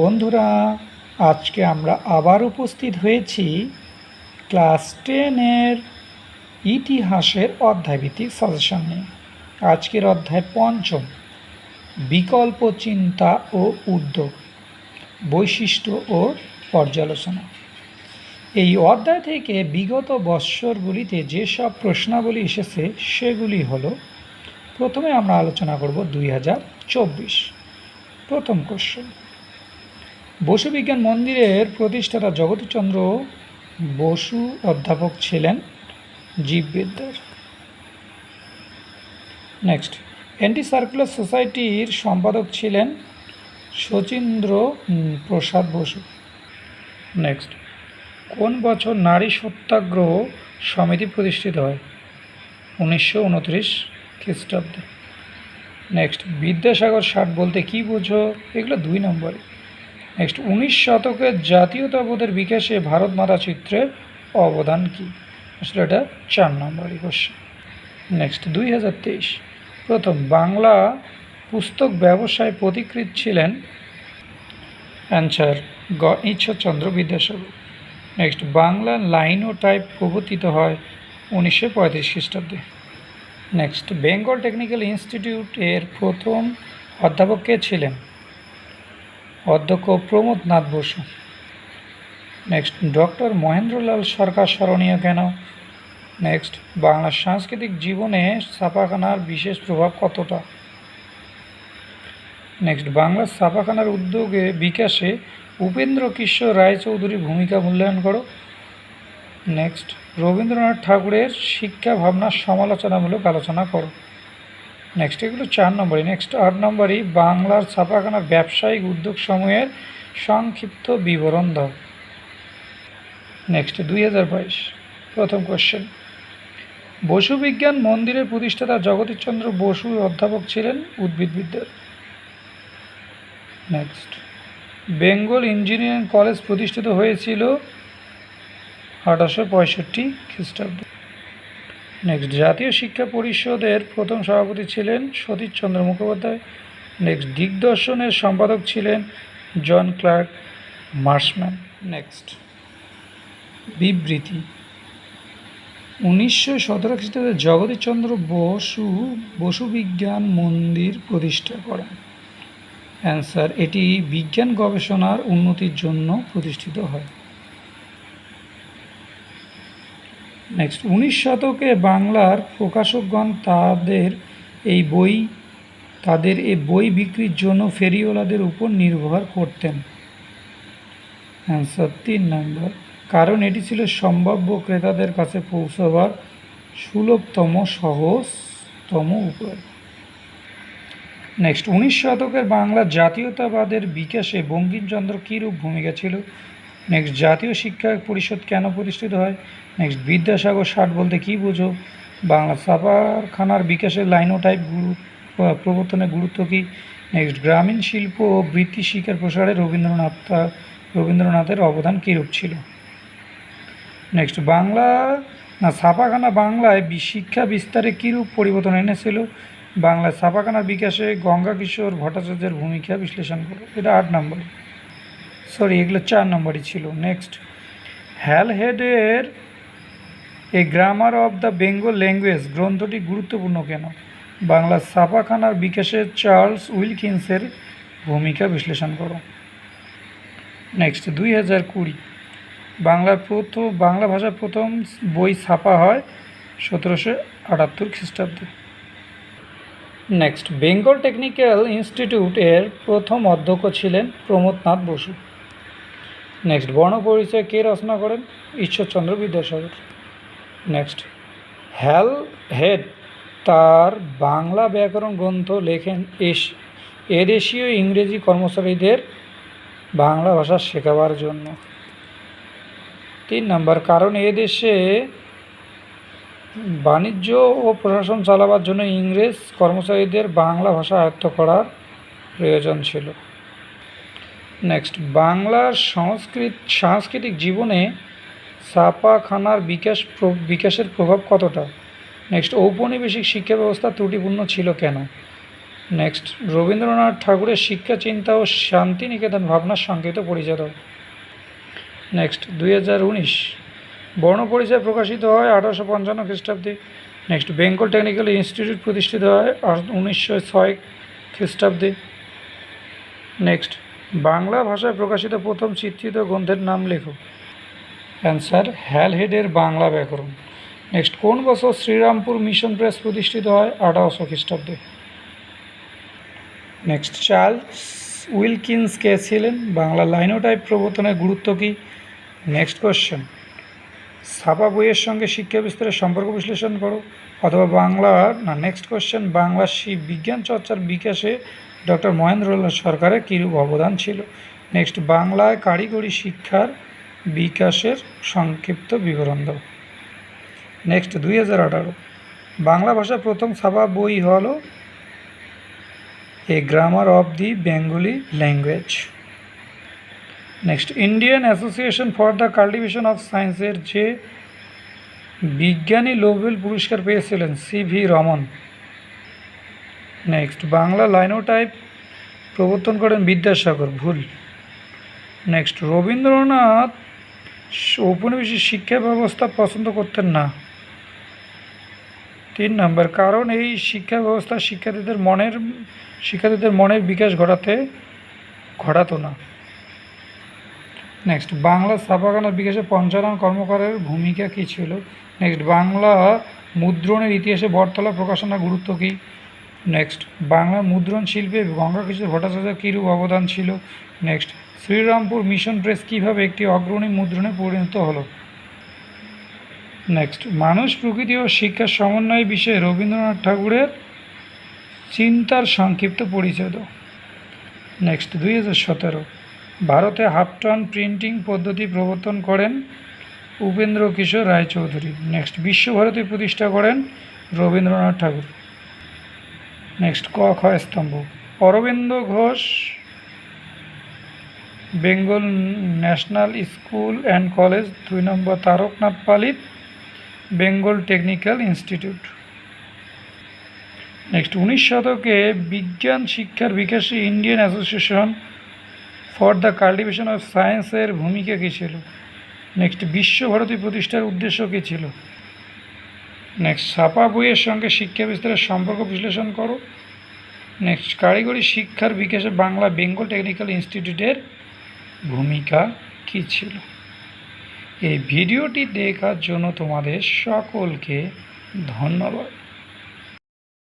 বন্ধুরা, আজকে আমরা আবার উপস্থিত হয়েছি ক্লাস টেনের ইতিহাসের অধ্যায়ভিত্তিক সাজেশন নিয়ে। আজকের অধ্যায় পঞ্চম, বিকল্প চিন্তা ও উদ্যোগ, বৈশিষ্ট্য ও পর্যালোচনা। এই অধ্যায় থেকে বিগত বৎসরগুলিতে যেসব প্রশ্নাবলী এসেছে, সেগুলি হলো, প্রথমে আমরা আলোচনা করব দুই হাজার চব্বিশ। প্রথম কোশ্চেন বসু বিজ্ঞান মন্দিরের প্রতিষ্ঠাতা জগদীশচন্দ্র বসু অধ্যাপক ছিলেন জীববিদ্যার। নেক্সট অ্যান্টি সার্কুলার সোসাইটির সম্পাদক ছিলেন শচীন্দ্র প্রসাদ বসু। নেক্সট কোন বছর নারী সত্যাগ্রহ সমিতি প্রতিষ্ঠিত হয়? উনিশশো উনত্রিশ খ্রিস্টাব্দে। নেক্সট বিদ্যাসাগর ষাট বলতে কি বোঝো? এগুলো দুই নম্বরে। নেক্সট উনিশ শতকের জাতীয়তাবোধের বিকাশে ভারত মাতা চিত্রের অবদান কি? আসলে এটা চার নম্বরই কোশ্চেন নেক্সট দুই হাজার তেইশ, প্রথম বাংলা পুস্তক ব্যবসায় পথিকৃৎ ছিলেন অ্যান্সার গ Ishwarchandra Vidyasagar. Next Bangla linotype প্রবর্তিত হয় উনিশশো পঁয়ত্রিশ খ্রিস্টাব্দে। নেক্সট বেঙ্গল টেকনিক্যাল ইনস্টিটিউট এর প্রথম অধ্যাপক কে ছিলেন? অধ্যক্ষ প্রমোদ নাথ বসু। নেক্সট ডক্টর মহেন্দ্রলাল সরকার স্মরণীয় কেন? নেক্সট বাংলার সাংস্কৃতিক জীবনে ছাপাখানার বিশেষ প্রভাব কতটা? নেক্সট বাংলার ছাপাখানার উদ্যোগে বিকাশে উপেন্দ্র কিশোর রায়চৌধুরীর ভূমিকা মূল্যায়ন করো। নেক্সট রবীন্দ্রনাথ ঠাকুরের শিক্ষা ভাবনার সমালোচনামূলক আলোচনা করো। নেক্সট এগুলো চার নম্বরই। নেক্সট আট নম্বরই, বাংলার ছাপাখানা ব্যবসায়িক উদ্যোগ সমূহের সংক্ষিপ্ত বিবরণ দাও। নেক্সট দুই হাজার বাইশ। প্রথম কোশ্চেন বসু বিজ্ঞান মন্দিরের প্রতিষ্ঠাতা জগদীশচন্দ্র বসু অধ্যাপক ছিলেন উদ্ভিদবিদ্যার নেক্সট বেঙ্গল ইঞ্জিনিয়ারিং কলেজ প্রতিষ্ঠিত হয়েছিল আঠারোশো পঁয়ষট্টি খ্রিস্টাব্দে। নেক্সট জাতীয় শিক্ষা পরিষদের প্রথম সভাপতি ছিলেন সতীশচন্দ্র মুখোপাধ্যায়। নেক্সট দিগদর্শনের সম্পাদক ছিলেন জন ক্লার্ক মার্সম্যান নেক্সট বিবৃতি। উনিশশো সতেরো খ্রিস্টাব্দে জগদীশচন্দ্র বসু বসু বিজ্ঞান মন্দির প্রতিষ্ঠা করেন। অ্যান্সার এটি বিজ্ঞান গবেষণার উন্নতির জন্য প্রতিষ্ঠিত হয়। নেক্সট উনিশ শতকে বাংলার প্রকাশকগণ তাদের এই বই, তাদের এই বই বিক্রির জন্য ফেরিওয়ালাদের উপর নির্ভর করতেন। অ্যান্সার তিন নম্বর কারণ এটি ছিল সম্ভাব্য ক্রেতাদের কাছে পৌঁছবার সুলভতম, সহজতম উপায়। নেক্সট উনিশ শতকের বাংলা জাতীয়তাবাদের বিকাশে বঙ্কিমচন্দ্র কীরূপ ভূমিকা ছিল? নেক্সট জাতীয় শিক্ষা পরিষদ কেন প্রতিষ্ঠিত হয়? নেক্সট বিদ্যাসাগর ষাট বলতে কী বোঝো? বাংলা ছাপাখানার বিকাশের লাইন ও টাইপ গুরু প্রবর্তনের গুরুত্ব কী? নেক্সট গ্রামীণ শিল্প ও বৃত্তি শিক্ষার প্রসারে রবীন্দ্রনাথ রবীন্দ্রনাথের অবদান কীরূপ ছিল? নেক্সট বাংলা, না ছাপাখানা বাংলায় শিক্ষা বিস্তারে কীরূপ পরিবর্তন এনেছিল? বাংলা ছাপাখানার বিকাশে গঙ্গা কিশোর ভট্টাচার্যের ভূমিকা বিশ্লেষণ করো। এটা আট নম্বর। সরি এগুলো চার নম্বরই ছিল। Next হ্যালহেডের a grammar of the Bengal language গ্রন্থটি গুরুত্বপূর্ণ কেন? বাংলা ছাপাখানার বিকাশে চার্লস উইলকিন্সের ভূমিকা বিশ্লেষণ করো। নেক্সট দুই হাজার কুড়ি, বাংলার প্রথম, বাংলা ভাষার প্রথম বই ছাপা হয় সতেরোশো আটাত্তর খ্রিস্টাব্দে। নেক্সট বেঙ্গল টেকনিক্যাল ইনস্টিটিউটের প্রথম অধ্যক্ষ ছিলেন প্রমোদনাথ বসু। নেক্সট বর্ণপরিচয় কে রচনা করেন? Ishwarchandra Vidyasagar. Next Halhed তার বাংলা ব্যাকরণ গ্রন্থ লেখেন এস, এদেশীয় ইংরেজি কর্মচারীদের বাংলা ভাষা শেখাবার জন্য। তিন নম্বর, কারণ এদেশে বাণিজ্য ও প্রশাসন চালাবার জন্য ইংরেজ কর্মচারীদের বাংলা ভাষা আয়ত্ত করার প্রয়োজন ছিল। নেক্সট বাংলার সংস্কৃত, সাংস্কৃতিক জীবনে ছাপাখানার বিকাশ বিকাশের প্রভাব কতটা? নেক্সট ঔপনিবেশিক শিক্ষা ব্যবস্থা ত্রুটিপূর্ণ ছিল কেন? নেক্সট রবীন্দ্রনাথ ঠাকুরের শিক্ষা চিন্তা ও শান্তিনিকেতন ভাবনার সংকেত পরিচয় দাও নেক্সট দুই হাজার উনিশ বর্ণ পরিচয় প্রকাশিত হয় আঠারোশো পঞ্চান্ন খ্রিস্টাব্দে। নেক্সট বেঙ্গল টেকনিক্যাল ইনস্টিটিউট প্রতিষ্ঠিত হয় উনিশশো ছয় খ্রিস্টাব্দে। নেক্সট বাংলা ভাষায় প্রকাশিত প্রথম চিত্রিত গ্রন্থের নাম লেখো। অ্যান্সার হ্যালহেডের বাংলা ব্যাকরণ। নেক্সট কোন বছর শ্রীরামপুর মিশন প্রেস প্রতিষ্ঠিত হয়? আঠারোশো খ্রিস্টাব্দে। নেক্সট চার্লস উইলকিন্স কে ছিলেন? বাংলা লাইনোটাইপ প্রবর্তনের গুরুত্ব কী? নেক্সট কোয়েশ্চেন ছাপা বইয়ের সঙ্গে শিক্ষা বিস্তারের সম্পর্ক বিশ্লেষণ করো অথবা বাংলা না নেক্সট কোয়েশ্চেন বাংলা বিজ্ঞান চর্চার বিকাশে ডক্টর মহেন্দ্রলাল সরকারের কীরূপ অবদান ছিল? নেক্সট বাংলায় কারিগরি শিক্ষার বিকাশের সংক্ষিপ্ত বিবরণ দাও। নেক্সট দুই হাজার আঠারো। বাংলা ভাষার প্রথম ছাপা বই হলো a grammar of the Bengali language next Indian association for the cultivation of সায়েন্সের যে বিজ্ঞানী নোবেল পুরস্কার পেয়েছিলেন C V Raman. Next Bangla linotype প্রবর্তন করেন বিদ্যাসাগর, ভুল। নেক্সট রবীন্দ্রনাথ ঔপনিবেশিক শিক্ষা ব্যবস্থা পছন্দ করতেন না। তিন নম্বর, কারণ এই শিক্ষা ব্যবস্থা শিক্ষার্থীদের মনের শিক্ষার্থীদের মনের বিকাশ ঘটাতে ঘটাতো না। নেক্সট বাংলা ছাপাখানার বিকাশে পঞ্চানন কর্মকারের ভূমিকা কী ছিল? নেক্সট বাংলা মুদ্রণের ইতিহাসে বটতলা প্রকাশনার গুরুত্ব কী? নেক্সট বাংলা মুদ্রণ শিল্পে গঙ্গাকিশোর ভট্টাচার্যের কীরূপ অবদান ছিল? নেক্সট শ্রীরামপুর মিশন প্রেস কীভাবে একটি অগ্রণী মুদ্রণে পরিণত হলো? নেক্সট মানুষ, প্রকৃতি ও শিক্ষার সমন্বয় বিষয়ে রবীন্দ্রনাথ ঠাকুরের চিন্তার সংক্ষিপ্ত পরিচয় নেক্সট দুই হাজার সতেরো। ভারতে হাফটন প্রিন্টিং পদ্ধতি প্রবর্তন করেন উপেন্দ্র কিশোর রায়চৌধুরী। নেক্সট বিশ্বভারতী প্রতিষ্ঠা করেন রবীন্দ্রনাথ ঠাকুর। নেক্সট ক খ স্তম্ভ। Aurobindo Ghosh, Bengal national school and college, দুই নম্বর তারকনাথ পালিত, বেঙ্গল টেকনিক্যাল ইনস্টিটিউট। নেক্সট উনিশ শতকে বিজ্ঞান শিক্ষার বিকাশে Indian association for the cultivation of সায়েন্সের ভূমিকা কী ছিল? নেক্সট, বিশ্বভারতী প্রতিষ্ঠার উদ্দেশ্য কী ছিল? নেক্সট, ছাপা বইয়ের সঙ্গে শিক্ষা বিস্তারের সম্পর্ক বিশ্লেষণ করো। নেক্সট, কারিগরি শিক্ষার বিকাশে বাংলা বেঙ্গল টেকনিক্যাল ইনস্টিটিউটের ভূমিকা কী ছিল? এই ভিডিওটি দেখার জন্য তোমাদের সকলকে ধন্যবাদ।